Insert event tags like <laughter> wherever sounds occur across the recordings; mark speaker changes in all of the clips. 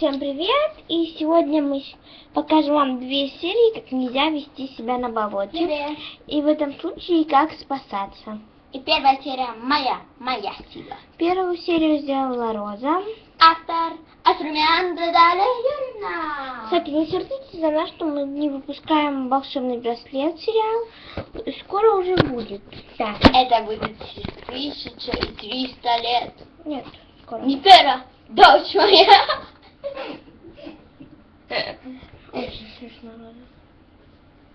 Speaker 1: Всем привет! И сегодня мы покажем вам две серии, как нельзя вести себя на болоте.
Speaker 2: Привет.
Speaker 1: И в этом случае, как спасаться.
Speaker 2: И первая серия моя, моя сила.
Speaker 1: Первую серию сделала Роза.
Speaker 2: Автор Аструмян Дарья Юрьевна.
Speaker 1: Кстати, не сердитесь за нас, что мы не выпускаем волшебный браслет сериал. Скоро уже будет. Да.
Speaker 2: Это будет через тысяча и триста лет.
Speaker 1: Нет, скоро.
Speaker 2: Не первая, дочь <laughs> моя.
Speaker 1: Очень смешно, Роза.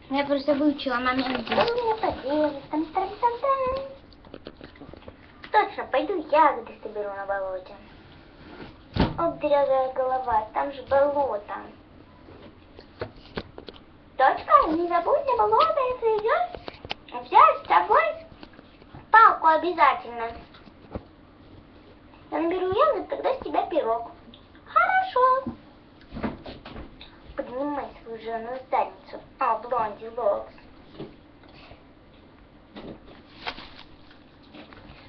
Speaker 2: Я просто выучила момент.
Speaker 3: Точно, пойду ягоды соберу на болоте. О, дорогая голова, там же болото. Дочка, не забудь на болото, если идешь, взять с собой палку обязательно. Я наберу ягод, тогда с тебя пирог. Хорошо. Поднимай свою жирную задницу. О, блонди локс.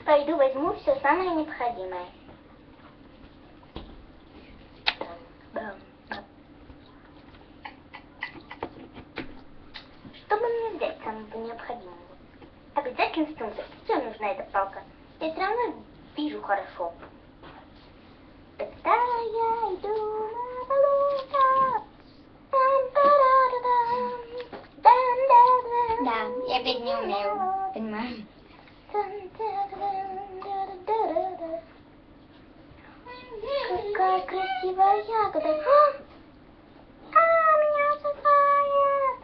Speaker 3: Пойду возьму все самое необходимое. Что бы мне взять самого необходимого? Обязательно сумка. Все нужна эта палка. Я все равно вижу хорошо. Тогда я иду на болото. Там-та-ра-ра-дам. Дам-да-дам.
Speaker 2: Да, я петь не умею, понимаю.
Speaker 3: Какая красивая ягода. А, А, меня усыпает.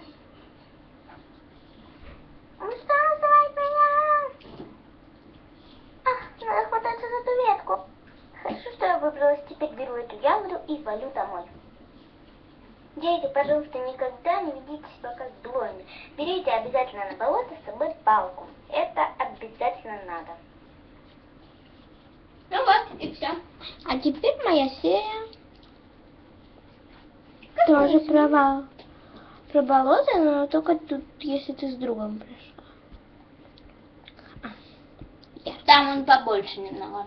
Speaker 3: Усасывает меня. Ах, надо хвататься за эту ветку. Хорошо, что я выбралась. Теперь беру эту ягоду и валю домой. Дети, пожалуйста, никогда не ведите себя как блондин. Берите обязательно на болото с собой палку. Это обязательно надо.
Speaker 2: Ну вот, и все.
Speaker 1: А теперь моя серия. Тоже про, бо- про болото, но только тут, если ты с другом пришла.
Speaker 2: Там он побольше немного.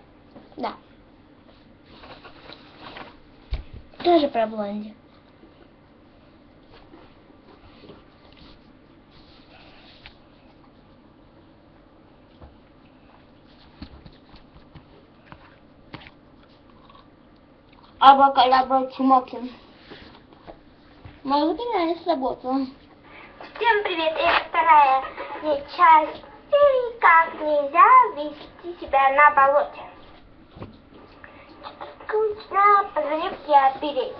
Speaker 1: Да. Тоже про блонди.
Speaker 2: Абакалабра чумокин. Может, реально сработало.
Speaker 3: Всем привет, это вторая часть серии «Как нельзя вести себя на болоте». Скучно, позвонив я опереть.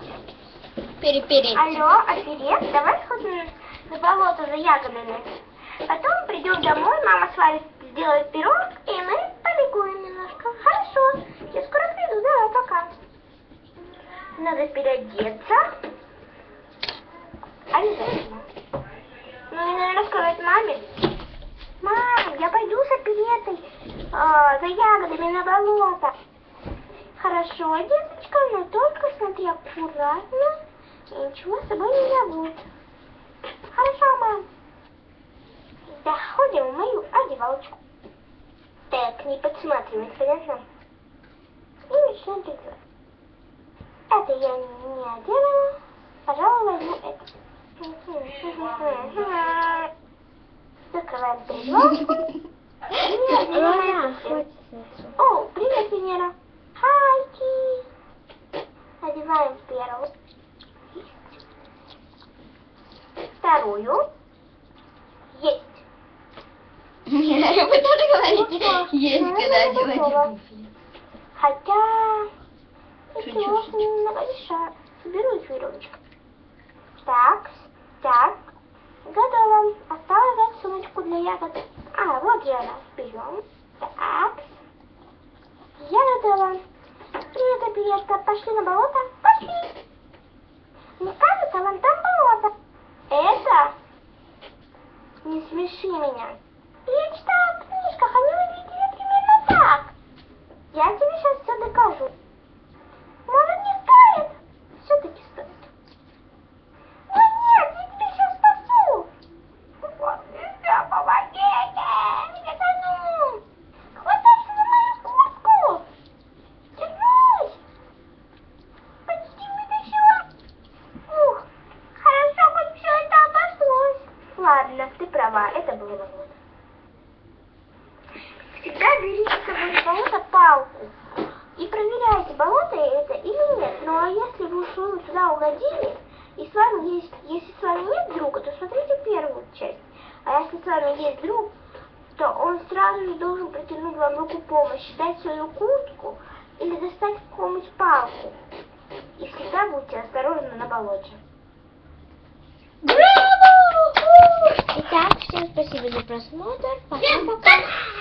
Speaker 2: Перепереть.
Speaker 3: Алло, опереть, давай сходим на болото за ягодами. Потом придем домой, мама сварит, сделает пирог, и мы побегуем немножко. Хорошо, я скоро приду, давай, пока. Надо переодеться. Обязательно. Ну, и, наверное, сказать маме. Мама, я пойду с оперетой а, за ягодами на болото. Хорошо, деточка, но только смотри аккуратно. И ничего с собой не забудь. Хорошо, мам. Заходим в мою одевалочку. Так, не подсматривай, хорошо? И начнем делать. Это я не одела. Пожалуй, возьму это. Закрываем <laughs> всё. О, привет, Венера. Хайки. Одеваем первую. Вторую. Есть.
Speaker 2: Вы тоже говорите, есть,
Speaker 3: Ну,
Speaker 2: когда
Speaker 3: готова.
Speaker 2: одеваете туфли.
Speaker 3: Хотя... Немного мешает. Соберу их веревочку. Так, так. Готово. Осталось взять сумочку для ягод. А, вот я она. Берем. Так. Я готова. Оперетка. Пошли на болото? Пошли. Мне кажется, вон там болото. Это? Не смеши меня. Я читала в книжках, они выглядели примерно так. Я тебе сейчас все докажу. Может, не стоит? Все-таки стоит. Ну нет, я тебя сейчас спасу. Вот, нельзя, помогите. Меня тону. Хватайся за мою куртку. Держись. Права, это было болото. Всегда берите с собой болото палку и проверяйте, болото это или нет. Ну а если вы уж туда угодили, и с вами есть, если с вами нет друга, то смотрите первую часть. А если с вами есть друг, то он сразу же должен протянуть вам руку помощи, дать свою куртку или достать какую-нибудь палку. И всегда будьте осторожны на болоте.
Speaker 1: Браво! Итак, всем спасибо за просмотр. Пока-пока.